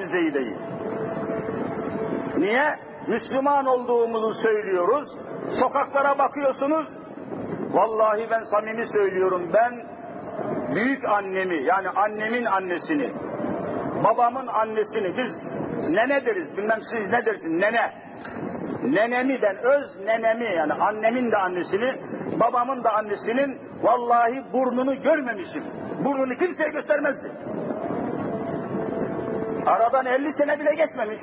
Bizeyi değil. Niye? Müslüman olduğumuzu söylüyoruz. Sokaklara bakıyorsunuz. Vallahi ben samimi söylüyorum. Ben büyük annemi yani annemin annesini, babamın annesini biz nene deriz. Bilmem siz ne dersiniz? Nene. Nenemi ben öz nenemi yani annemin de annesini, babamın da annesinin vallahi burnunu görmemişim. Burnunu kimseye göstermezdi. Aradan 50 sene bile geçmemiş.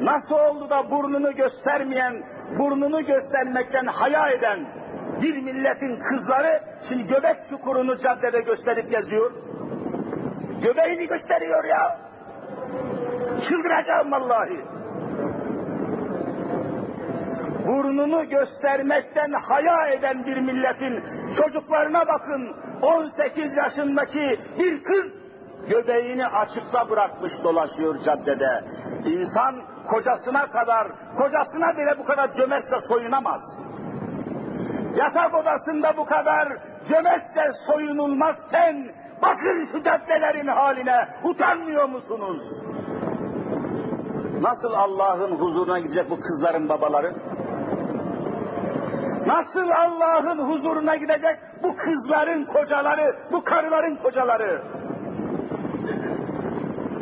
Nasıl oldu da burnunu göstermeyen, burnunu göstermekten haya eden bir milletin kızları şimdi göbek çukurunu caddede gösterip geziyor. Göbeğini gösteriyor ya. Çıldıracağım vallahi. Burnunu göstermekten haya eden bir milletin çocuklarına bakın. 18 yaşındaki bir kız göbeğini açıkta bırakmış dolaşıyor caddede. İnsan kocasına kadar, kocasına bile bu kadar cömertçe soyunamaz. Yatak odasında bu kadar cömertçe soyunulmazken bakın şu caddelerin haline utanmıyor musunuz? Nasıl Allah'ın huzuruna gidecek bu kızların babaları? Nasıl Allah'ın huzuruna gidecek bu kızların kocaları, bu karıların kocaları?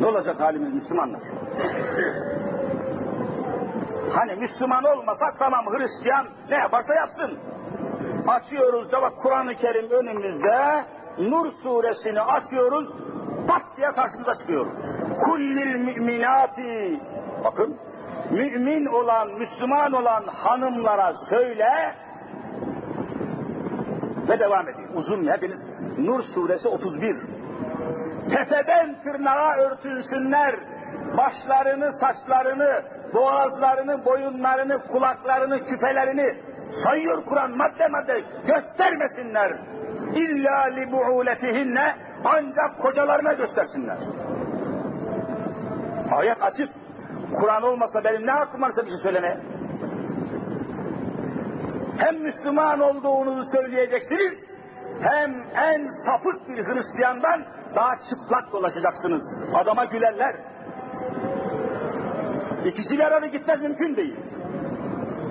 Ne olacak halimiz Müslümanlar? Hani Müslüman olmasak tamam Hristiyan ne yaparsa yapsın. Açıyoruz da bak Kur'an-ı Kerim önümüzde Nur suresini açıyoruz pat diye karşımıza çıkıyor. Kullil müminati bakın mümin olan, Müslüman olan hanımlara söyle ve devam ediyor. Uzun hepiniz Nur suresi 31 tepeden tırnağa örtünsünler. Başlarını, saçlarını, boğazlarını, boyunlarını, kulaklarını, küpelerini sayıyor Kur'an madde madde göstermesinler. İlla li bu'uletihinne ancak kocalarına göstersinler. Ayet açık. Kur'an olmasa benim ne hakkım varsa bir şey söylemeye. Hem Müslüman olduğunuzu söyleyeceksiniz, hem en sapık bir Hristiyandan daha çıplak dolaşacaksınız. Adama gülerler. İkisi bir arada gitmez mümkün değil.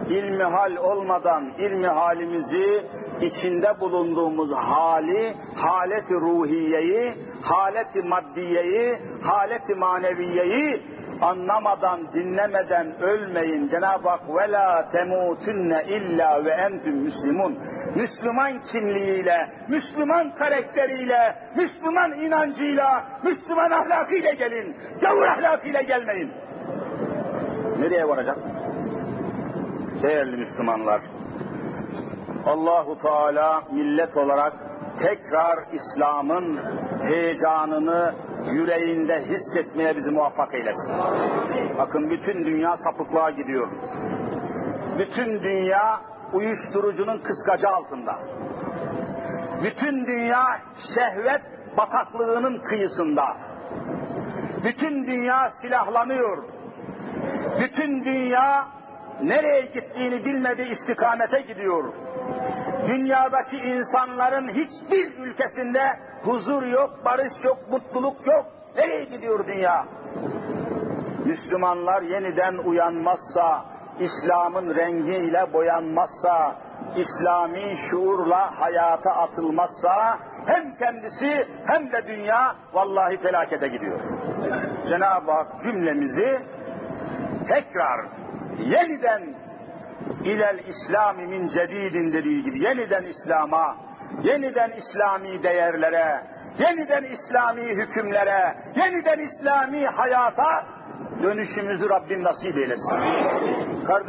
İlmi hal olmadan ilmi halimizi, içinde bulunduğumuz hali, haleti ruhiyeyi, haleti maddiyeyi, haleti maneviyeyi anlamadan, dinlemeden ölmeyin. Cenab-ı Hak ve la temutunne illa ve entüm müslimun. Müslüman kimliğiyle, Müslüman karakteriyle, Müslüman inancıyla, Müslüman ahlakıyla gelin. Gavur ahlakıyla gelmeyin. Nereye varacak? Değerli Müslümanlar, Allahu Teala millet olarak tekrar İslam'ın heyecanını yüreğinde hissetmeye bizi muvaffak eylesin. Bakın bütün dünya sapıklığa gidiyor. Bütün dünya uyuşturucunun kıskacı altında. Bütün dünya şehvet bataklığının kıyısında. Bütün dünya silahlanıyor. Bütün dünya nereye gittiğini bilmediği istikamete gidiyor. Dünyadaki insanların hiçbir ülkesinde huzur yok, barış yok, mutluluk yok. Nereye gidiyor dünya? Müslümanlar yeniden uyanmazsa, İslam'ın rengiyle boyanmazsa, İslami şuurla hayata atılmazsa hem kendisi hem de dünya vallahi felakete gidiyor. Cenab-ı Hak cümlemizi tekrar yeniden ilel İslami min cedidin dediği gibi yeniden İslam'a, yeniden İslami değerlere, yeniden İslami hükümlere, yeniden İslami hayata dönüşümüzü Rabbim nasip eylesin. Kardeş